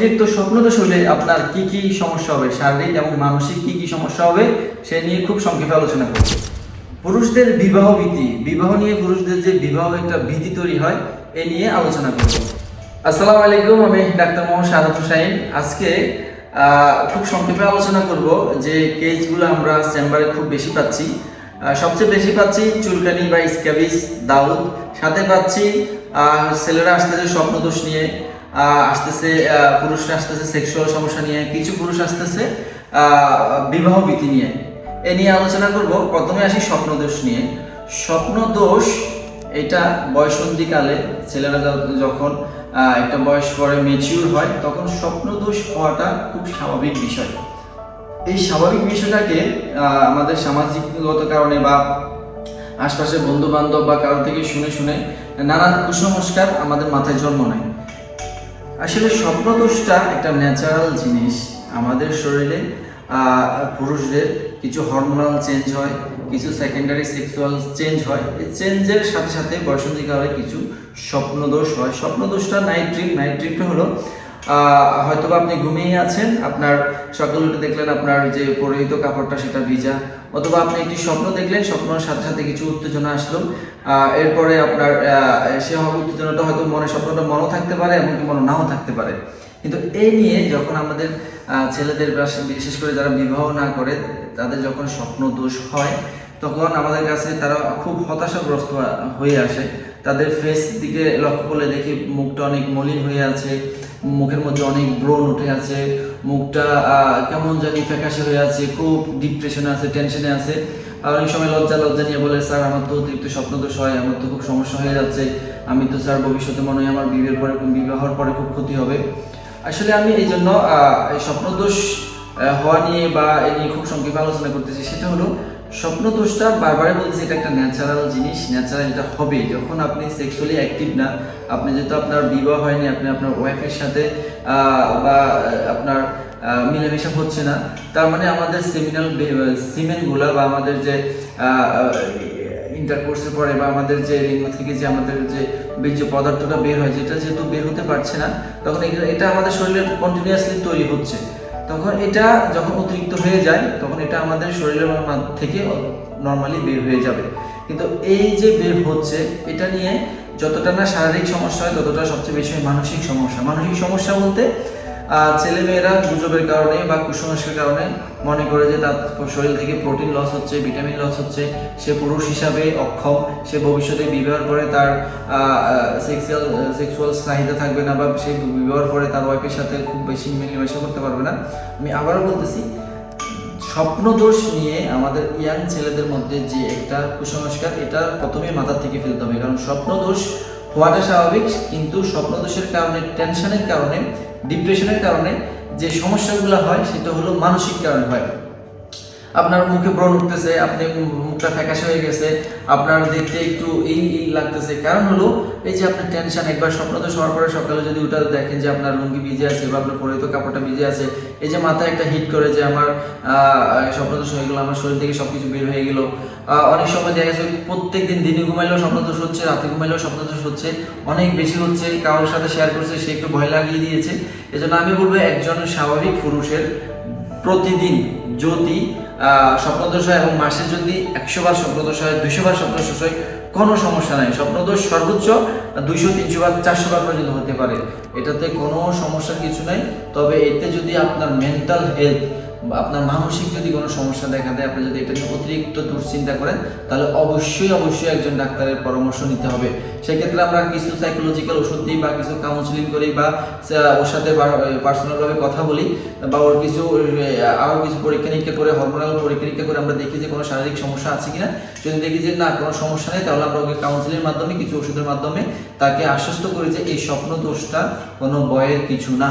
অতিরিক্ত স্বপ্নদোষ হলে আপনার কি কি সমস্যা হবে? শারীরিক এবং মানসিক কি কি সমস্যা হবে? সে নিয়ে খুব সংক্ষেপে আলোচনা করব। পুরুষদের বিবাহ ভীতি। বিবাহ নিয়ে পুরুষদের যে বিবাহ একটা ভীতি তৈরি হয়, এ নিয়ে আলোচনা করব। আসসালামু আলাইকুম, আমি ডাক্তার মোহাম্মদ শাহাদ হুসাইন। আজকে খুব সংক্ষেপে আলোচনা করব যে কেসগুলো আমরা চেম্বারে খুব বেশি পাচ্ছি। সবচেয়ে বেশি পাচ্ছি চুলকানি বা স্ক্যাবিস, দাউদ। সাথে পাচ্ছি ছেলেরা আসতেছে স্বপ্নদোষ নিয়ে। আসতেছে পুরুষরা আসতেছে সেক্সুয়াল সমস্যা নিয়ে, কিছু পুরুষ আসতেছে বিবাহ ভীতি নিয়ে। এ নিয়ে আলোচনা করব। প্রথমে আসি স্বপ্নদোষ নিয়ে। স্বপ্নদোষ, এটা বয়সন্ধিকালে ছেলেরা যখন একটা বয়স পরে মেচিউর হয়, তখন স্বপ্নদোষ হওয়াটা খুব স্বাভাবিক বিষয়। এই স্বাভাবিক বিষয়টাকে আমাদের সামাজিকগত কারণে বা আশপাশে বন্ধু বান্ধব বা কারও থেকে শুনে শুনে নানান কুসংস্কার আমাদের মাথায় জন্ম নেয়। আসলে স্বপ্নদোষটা একটা ন্যাচারাল জিনিস আমাদের শরীরে পুরুষদের কিছু হরমোনাল চেঞ্জ হয়, কিছু সেকেন্ডারি সেক্সুয়াল চেঞ্জ হয়। এই চেঞ্জের সাথে সাথে বসন্তীকালে কিছু স্বপ্নদোষ হয়। স্বপ্নদোষটা নাইট ড্রিম নাইট ড্রিমটা হলো আহ, হয়তোবা আপনি ঘুমিয়ে আছেন আপনার সকাল উঠে দেখলেন আপনার যে পরিহিত কাপড়টা সেটা ভিজা অথবা আপনি একটি স্বপ্ন দেখলেন স্বপ্নের সাথে সাথে কিছু উত্তেজনা আসলো এরপরে আপনার সে উত্তেজনাটা হয়তো মনে স্বপ্নটা মনেও থাকতে পারে এমনকি মনে নাও থাকতে পারে। কিন্তু এই নিয়ে যখন আমাদের ছেলেদের বিশেষ করে যারা বিবাহ না করে তাদের যখন স্বপ্ন দোষ হয় তখন আমাদের কাছে তারা খুব হতাশাগ্রস্ত হয়ে আসে। তাদের ফেস দিকে লক্ষ্য করলে দেখি মুখটা অনেক মলিন হয়ে আছে, মুখের মধ্যে অনেক ব্রণ উঠে আছে, মুখটা কেমন জানি ফ্যাকাশে হয়ে আছে, খুব ডিপ্রেশনে আছে টেনশনে আছে। আর অনেক সময় লজ্জা লজ্জা নিয়ে বলে, স্যার, আমার তো অতিরিক্ত স্বপ্নদোষ হয়, আমার তো খুব সমস্যা হয়ে যাচ্ছে। আমি তো, স্যার, ভবিষ্যতে মনে হয় আমার বিয়ের পরে বিবাহর পরে খুব ক্ষতি হবে। আসলে আমি এই জন্য স্বপ্নদোষ হওয়া নিয়ে বা এই নিয়ে খুব সংক্ষেপে আলোচনা করতেছি। সেটা হলো স্বপ্নদোষটা বারবারই বলছি, এটা একটা ন্যাচারাল জিনিস ন্যাচারাল এটা হবে। যখন আপনি সেক্সুয়ালি অ্যাক্টিভ না, আপনি যেহেতু আপনার বিবাহ হয়নি, আপনি আপনার ওয়াইফের সাথে বা আপনার মিলেমিশা হচ্ছে না, তার মানে আমাদের সেমিনাল সিমেন্টগুলো বা আমাদের যে ইন্টারকোর্সের পরে বা আমাদের যে লিঙ্গ থেকে যে আমাদের যে বীর্য পদার্থটা বের হয়, যেটা যেহেতু বের হতে পারছে না, তখন এটা আমাদের শরীরে কন্টিনিউয়াসলি তৈরি হচ্ছে। তখন এটা যখন অতিরিক্ত হয়ে যায়, তখন এটা আমাদের শরীরের থেকে নর্মালি বের হয়ে যাবে। কিন্তু এই যে বের হচ্ছে, এটা নিয়ে যতটা না শারীরিক সমস্যা হয়, ততটা সবচেয়ে বেশি মানসিক সমস্যা। মানসিক সমস্যা বলতে ছেলেমেয়েরা গুজবের কারণে বা কুসংস্কারের কারণে মনে করে যে তার শরীর থেকে প্রোটিন লস হচ্ছে, ভিটামিন লস হচ্ছে, সে পুরুষ হিসাবে অক্ষম, সে ভবিষ্যতে বিবাহ করে তার সেক্সুয়াল সেক্সুয়াল চাহিদা থাকবে না বা সে বিবাহ করে তার ওয়াইফের সাথে খুব বেশি মেলামেশা করতে পারবে না। আমি আবারও বলতেছি, স্বপ্নদোষ নিয়ে আমাদের ইয়াং ছেলেদের মধ্যে যে একটা কুসংস্কার, এটা প্রথমে মাথার থেকে ফেলতে হবে। কারণ স্বপ্নদোষ হওয়াটা স্বাভাবিক, কিন্তু স্বপ্নদোষের কারণে টেনশনের কারণে ডিপ্রেশনের কারণে যে সমস্যাগুলো হয় সেটা হলো মানসিক কারণে হয়। আপনার মুখে ব্রণ উঠতেছে, আপনি মুখটা ফ্যাকাশে হয়ে গেছে, আপনার দেখতে একটু এই এই লাগতেছে। কারণ হলো, এই যে আপনার টেনশন একবার স্বপ্নদোষ হওয়ার পরে সকালে যদি ওটা দেখেন যে আপনার লুঙ্গি ভিজে আছে বা আপনার পরিহিত কাপড়টা ভিজে আছে, এই যে মাথায় একটা হিট করে যে আমার স্বপ্নদোষ হয়ে গেলো, আমার শরীর থেকে সবকিছু বের হয়ে গেলো। অনেক সময় দেখা যাচ্ছে প্রত্যেক দিন দিনে ঘুমাইলেও স্বপ্নদোষ হচ্ছে, রাতে ঘুমাইলেও স্বপ্নদোষ হচ্ছে, অনেক বেশি হচ্ছে, কারোর সাথে শেয়ার করছে, সে একটু ভয় লাগিয়ে দিয়েছে। এজন্য আমি বলব একজন স্বাভাবিক পুরুষের প্রতিদিন যদি স্বপ্নদোষ হয় এবং মাসে যদি একশো বার স্বপ্নদোষ হয় দুইশো বার স্বপ্নদোষ হয়, কোনো সমস্যা নাই। স্বপ্নদোষ সর্বোচ্চ দুইশো তিনশো বার চারশো বার পর্যন্ত হতে পারে। এটাতে কোনো সমস্যার কিছু নাই। তবে এতে যদি আপনার মেন্টাল হেলথ আপনার মানসিক যদি কোনো সমস্যা দেখা দেয়, আপনি যদি এটা নিয়ে অতিরিক্ত দুশ্চিন্তা করেন, তাহলে অবশ্যই অবশ্যই একজন ডাক্তারের পরামর্শ নিতে হবে। সেক্ষেত্রে আমরা কিছু সাইকোলজিক্যাল ওষুধ দিই বা কিছু কাউন্সিলিং করি বা ওর সাথে পার্সোনালভাবে কথা বলি বা ওর কিছু আরও কিছু পরীক্ষা নিরীক্ষা করে হরমোনাল পরীক্ষা নিরীক্ষা করে আমরা দেখি যে কোনো শারীরিক সমস্যা আছে কিনা। যদি দেখি যে না, কোনো সমস্যা নেই, তাহলে আমরা ওকে কাউন্সিলের মাধ্যমে, কিছু ওষুধের মাধ্যমে তাকে আশ্বস্ত করি যে এই স্বপ্ন দোষটা কোনো বয়ের কিছু না।